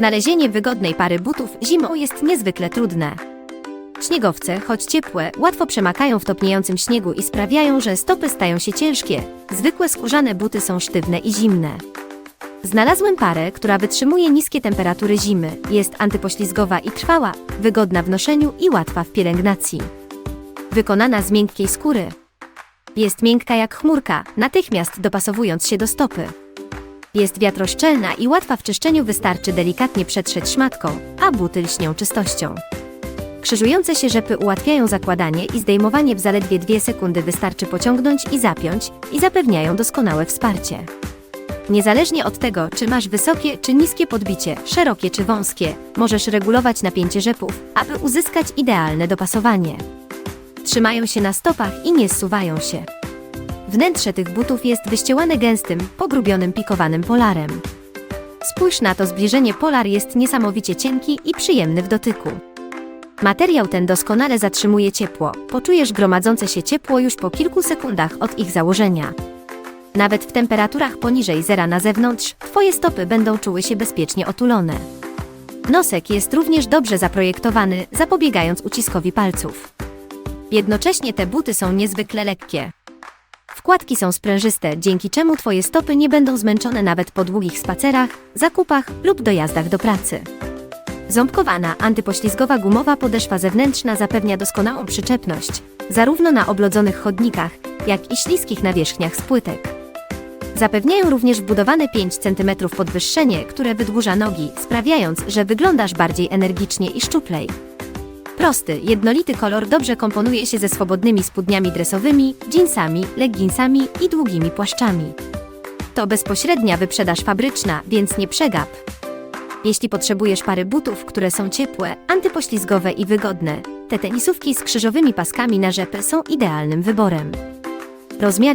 Znalezienie wygodnej pary butów zimą jest niezwykle trudne. Śniegowce, choć ciepłe, łatwo przemakają w topniejącym śniegu i sprawiają, że stopy stają się ciężkie. Zwykłe skórzane buty są sztywne i zimne. Znalazłem parę, która wytrzymuje niskie temperatury zimy, jest antypoślizgowa i trwała, wygodna w noszeniu i łatwa w pielęgnacji. Wykonana z miękkiej skóry. Jest miękka jak chmurka, natychmiast dopasowując się do stopy. Jest wiatroszczelna i łatwa w czyszczeniu, wystarczy delikatnie przetrzeć szmatką, a buty lśnią czystością. Krzyżujące się rzepy ułatwiają zakładanie i zdejmowanie w zaledwie 2 sekundy wystarczy pociągnąć i zapiąć i zapewniają doskonałe wsparcie. Niezależnie od tego, czy masz wysokie czy niskie podbicie, szerokie czy wąskie, możesz regulować napięcie rzepów, aby uzyskać idealne dopasowanie. Trzymają się na stopach i nie zsuwają się. Wnętrze tych butów jest wyściełane gęstym, pogrubionym pikowanym polarem. Spójrz na to zbliżenie polar jest niesamowicie cienki i przyjemny w dotyku. Materiał ten doskonale zatrzymuje ciepło, poczujesz gromadzące się ciepło już po kilku sekundach od ich założenia. Nawet w temperaturach poniżej zera na zewnątrz, Twoje stopy będą czuły się bezpiecznie otulone. Nosek jest również dobrze zaprojektowany, zapobiegając uciskowi palców. Jednocześnie te buty są niezwykle lekkie. Wkładki są sprężyste, dzięki czemu Twoje stopy nie będą zmęczone nawet po długich spacerach, zakupach lub dojazdach do pracy. Ząbkowana, antypoślizgowa gumowa podeszwa zewnętrzna zapewnia doskonałą przyczepność, zarówno na oblodzonych chodnikach, jak i śliskich nawierzchniach z płytek. Zapewniają również wbudowane 5 cm podwyższenie, które wydłuża nogi, sprawiając, że wyglądasz bardziej energicznie i szczuplej. Prosty, jednolity kolor dobrze komponuje się ze swobodnymi spódniami dresowymi, jeansami, legginsami i długimi płaszczami. To bezpośrednia wyprzedaż fabryczna, więc nie przegap. Jeśli potrzebujesz pary butów, które są ciepłe, antypoślizgowe i wygodne, te tenisówki z krzyżowymi paskami na rzepy są idealnym wyborem. Rozmiary